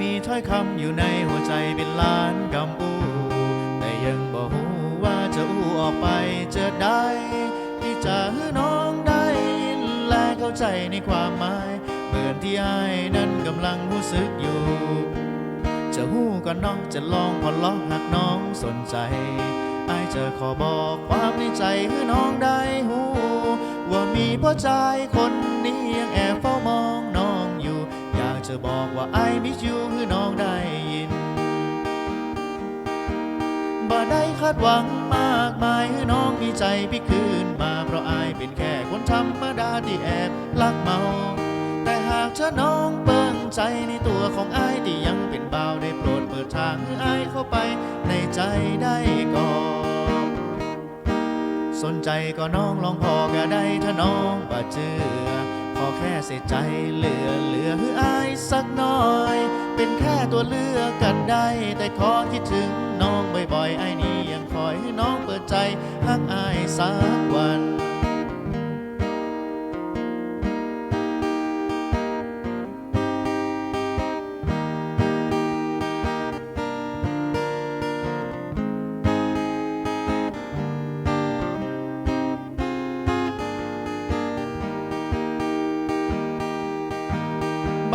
มีถ้อยคำอยู่ในหัวใจเป็นล้านคำอู้แต่ยังบอกว่าจะอู้ออกไปจอได้ที่จะให้น้องได้ยินและเข้าใจในความหมาย เหมือนที่ไอ้นั้นกำลังรู้สึกอยู่ จะหู้ก็น้องจะลองพอล้อหากน้องสนใจไอจะขอบอกความในใจให้น้องได้หูว่ามีพ่อชายคน อยากจะบอกว่าไอมิสยูให้น้องได้ยิน บ่ได้คาดหวังมากมายให้น้องมีใจพี่คืนมา เพราะอายเป็นแค่คนธรรมดาที่แอบลักเมา แต่หากเธอน้องเปิงใจในตัวของอายที่ยังเป็นบ่าวได้โปรดเปิดทางให้อายเข้าไปในใจได้ก่อนสนใจก็น้องลองพอก็ได้ถ้าน้องบ่เจือ ขอแค่เสียใจเหลือเหลือให้อายสักน้อย เป็นแค่ตัวเลือกกันได้ แต่ขอคิดถึงน้องบ่อยๆไอ้นี่ยังคอยให้น้องเปิดใจหักอายสา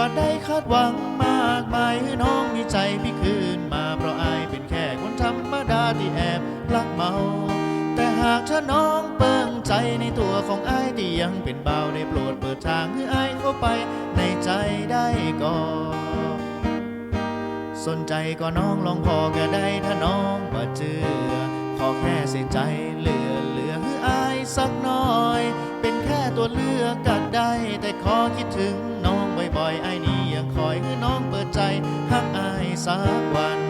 บัดได้คาดหวังมากมายให้น้องมีใจพี่คืนมาเพราะอายเป็นแค่คนธรรมดาที่แอบลักเมา แต่หากเธอน้องเปิงใจในตัวของอายที่ยังเป็นเบาได้โปรดเปิดทางให้อายเข้าไปในใจได้ก่อนสนใจก็น้องลองพอก็ได้ถ้าน้องมาเจือขอแค่เสียใจเหลือเหลือให้อายสักน่อย เป็นแค่ตัวเลือกกันได้แต่ขอคิดถึงน้อง คอยไอ้นี่ยังคอยคือน้องเปิดใจหักอายสักวัน